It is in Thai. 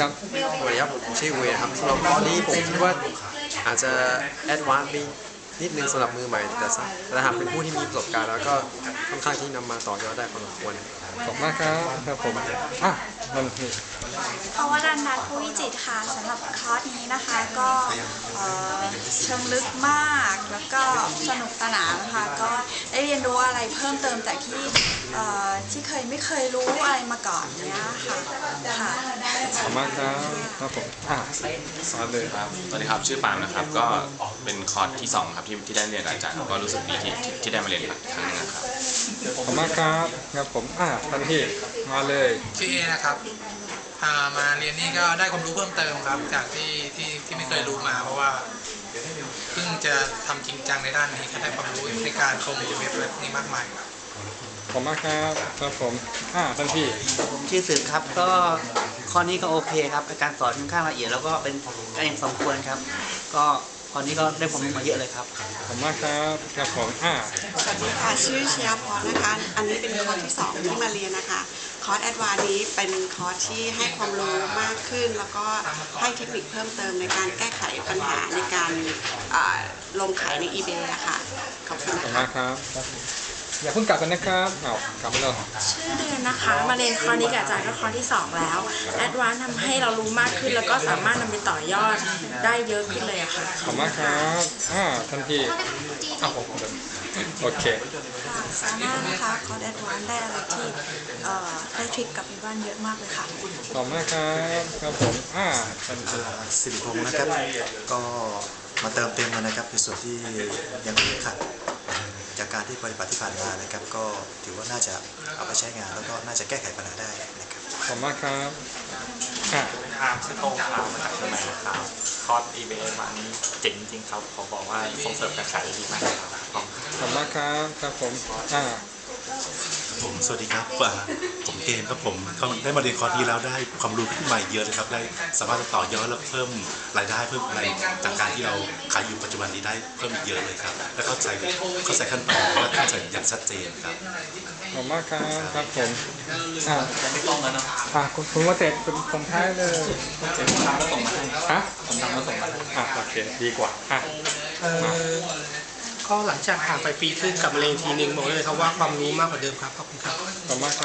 ครับสวัสดีครับผมชื่อเวนะครับสำหรับตอนนี้ผมคิดว่าอาจจะแอดวานซ์นิดนึงสำหรับมือใหม่ แต่สแต่หากเป็นผู้ที่มีประสบการณ์แล้วก็ค่อนข้างที่นำมาต่อยอดได้พอสมควรขอบคุณมากครับครับผมอะนั่นนี่เพราะว่าดันนัทผู้วิจิตรค่ะสำหรับคอร์สนี้นะคะก็เอ่อเชิงลึกมากแล้วก็สนุกสนานค่ะก็ได้เรียนรู้อะไรเพิ่มเติมจากที่เอ่อ ที่เคยไม่เคยรู้อะไรมาก่อนเนี้ยค่ะค่ะขอบคุณมากครับครับผมอะสอนเลยครับสวัสดีครับชื่อปาล์มนะครับก็เป็นคอร์สที่สองครับที่ที่ได้เรียนกับอาจารย์ก็รู้สึกดีที่ที่ที่ได้มาเรียนครั้งหนึงนะครับขอบคุณมากครับครับผมอะทันทีมาเลยชื่อเอนะครับพามาเรียนนี่ก็ได้ความรู้เพิ่มเติมครับ จากที่ที่ที่ไม่เคยรู้มา เพราะว่าเพิ่งจะทำจริงจังในด้านนี้ก็ได้ความรู้ในการโปรโมทเว็บอะไรพวกนี้มากมายครับ ขอบคุณมากครับครับผมอะทันทีผมชื่อสืบครับ ก็ข้อนี้ก็โอเคครับการสอนค่อนข้างละเอียดแล้วก็เป็นการอย่างสมควรครับ ก็ข้อนี้ก็ได้ความรู้มาเยอะเลยครับขอบคุณมากครับครับผมอะสวัสดีค่ะชื่อเชียร์พรนะคะ อันนี้เป็นคอร์สที่2ที่มาเรียนนะคะคอร์สแอดวานนี้เป็นคอร์สที่ให้ความรู้มากขึ้น แล้วก็ให้เทคนิคเพิ่มเติมในการแก้ไขปัญหาในการอ่าลงขายใน eBay อะค่ะขอบคุณขอบนะคุณคะมากครับ อย่าเพิ่งกลับกันนะครับเอากลับมาแล้วชื่อเดือนนะคะมาเรียนคอร์สนี้กับอาจารย์ก็คอร์สที่ 2 แล้วแอดวานซ์ทำให้เรารู้มากขึ้นแล้วก็สามารถนำไปต่อยอดได้เยอะขึ้นเลยอะค่ะขอบคุณมากครับอ่าทันทีอ้าวผมเดินโอเคค่ะสามารถนะคะคอร์สแอดวานซ์ได้อะไรที่เอ่อได้ทริคกลับไปบ้านเยอะมากเลยค่ะขอบคุณมากครับครับผมอ่าทันทีสิริพงศ์นะครับก็มาเติมเต็มมานะครับในส่วนที่ยังเหลือขาดจากการ ที่ปฏิบัติที่ผ่านมานะครับ ก็ถือว่าน่าจะเอาไปใช้งานแล้วก็น่าจะแก้ไขปัญหาได้นะครับขอบคุณมากครับอ่าครับชื่อโต้งครับมาจากเชียงใหม่นะครับคอร์ส eBay มานี้เจ๋งจริงครับขอบอกว่าส่งเสริมการขายได้ดีมากครับขอบคุณครับขอบคุณมากครับครับผมอ่าผมสวัสดีครับอ่าผม เกมครับผมก็ได้มาเรียนคอร์สนี้แล้วได้ความรู้ขึ้นมาเยอะเลยครับ ได้สามารถต่อยอดและเพิ่มรายได้เพิ่มอะไรจากการที่เราขายอยู่ปัจจุบันนี้ได้เพิ่มอีกเยอะเลยครับ และเข้าใจเข้าใจขั้นตอนและเข้าใจอย่างชัดเจนครับขอบคุณมากครับครับผมอ่าอ่าคุณคุณว่าเจ็ดเป็นคนท้ายเลยเจ๋งผมทำแล้วส่งมาให้ฮะผมทำแล้วส่งมาให้อ่าโอเคดีกว่าอะเอ่อก็หลังจากผ่านไปปีครึ่งกลับมาเรียนอีกทีหนึ่งบอกได้เลยครับว่าความรู้มากกว่าเดิมครับขอบคุณครับขอบคุณมากครับ